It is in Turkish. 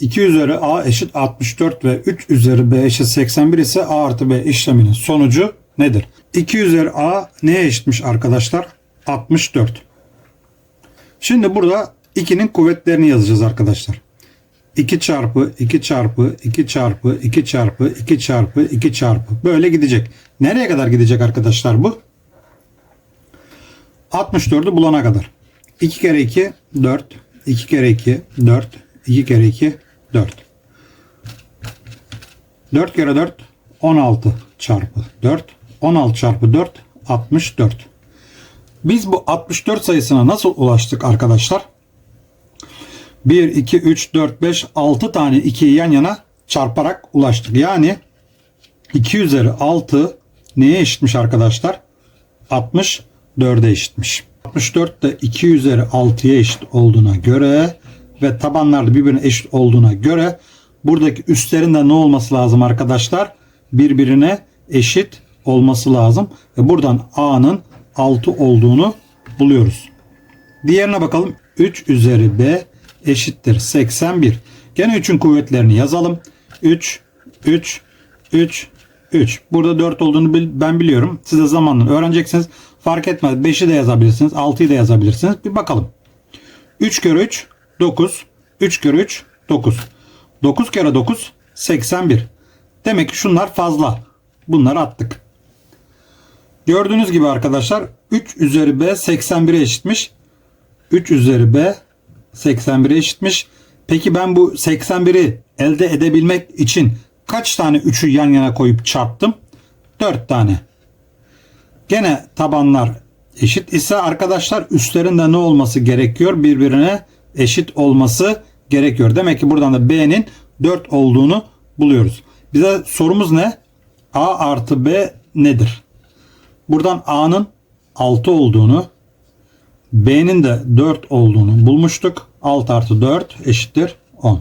2 üzeri a eşit 64 ve 3 üzeri b eşit 81 ise a artı b işleminin sonucu nedir? 2 üzeri a neye eşitmiş arkadaşlar? 64. Şimdi burada 2'nin kuvvetlerini yazacağız arkadaşlar. 2 çarpı 2 çarpı 2 çarpı 2 çarpı 2 çarpı 2 çarpı böyle gidecek. Nereye kadar gidecek arkadaşlar bu? 64'ü bulana kadar. 2 kere 2 4 2 kere 2 4 2 kere 2 4 4 kere 4 16 çarpı 4 16 çarpı 4 64 Biz bu 64 sayısına nasıl ulaştık arkadaşlar? 1, 2, 3, 4, 5, 6 tane 2'yi yan yana çarparak ulaştık. Yani 2 üzeri 6 neye eşitmiş arkadaşlar? 64'e eşitmiş. 64 de 2 üzeri 6'ya eşit olduğuna göre ve tabanlar birbirine eşit olduğuna göre buradaki üstlerin de ne olması lazım arkadaşlar? Birbirine eşit olması lazım. Ve buradan A'nın 6 olduğunu buluyoruz. Diğerine bakalım. 3 üzeri B eşittir 81. Gene 3'ün kuvvetlerini yazalım. 3, 3, 3, 3. Burada 4 olduğunu ben biliyorum. Siz de zamanla öğreneceksiniz. Fark etmez. 5'i de yazabilirsiniz. 6'yı da yazabilirsiniz. Bir bakalım. 3 kere 3 9. 3 kere 3 9. 9 kere 9 81. Demek ki şunlar fazla. Bunları attık. Gördüğünüz gibi arkadaşlar 3 üzeri B 81'e eşitmiş. 3 üzeri B 81'e eşitmiş. Peki ben bu 81'i elde edebilmek için kaç tane 3'ü yan yana koyup çarptım? 4 tane. Gene tabanlar eşit ise arkadaşlar üstlerinde ne olması gerekiyor? Birbirine eşit olması gerekiyor. Demek ki buradan da B'nin 4 olduğunu buluyoruz. Bize sorumuz ne? A artı B nedir? Buradan A'nın 6 olduğunu, B'nin de 4 olduğunu bulmuştuk. 6 artı 4 eşittir 10.